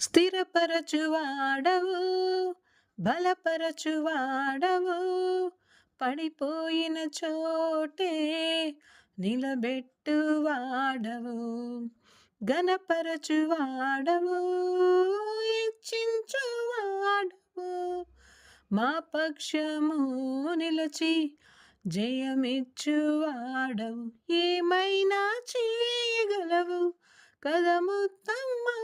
స్థిరపరచువాడవు బలపరచువాడవు. పడిపోయిన చోటే నిలబెట్టువాడవు గణపరచువాడవు ఇచ్చించువాడవు. మా పక్షము నిలచి జయమిచ్చువాడవు. ఏమైనా చేయగలవు? కదముత్తమ్మా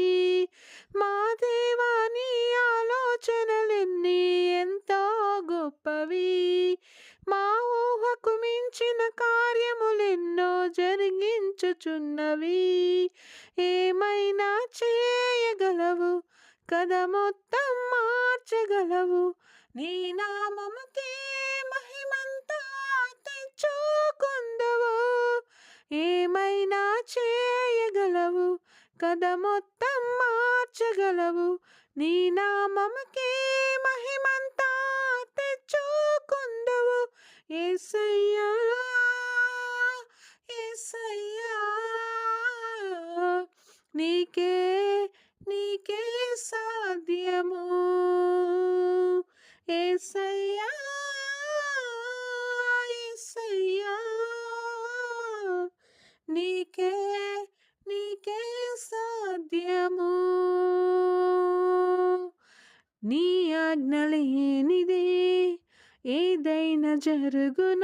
చేయుచున్నవి. ఏమైనా చేయగలవు? కథ మొత్తం మార్చగలవు. నీ నామముకే మహిమంతా తెచ్చుకుందవు. ఏమైనా చేయగలవు? కథ మొత్తం మార్చగలవు. నీ నామముకే మహిమ నీకే నీకే సాధ్యము. ఏసయ్యా ఏసయ్యా నీకే నీకే సాధ్యము. నీ ఆజ్ఞలేనిదే ఏదైనా జరుగున?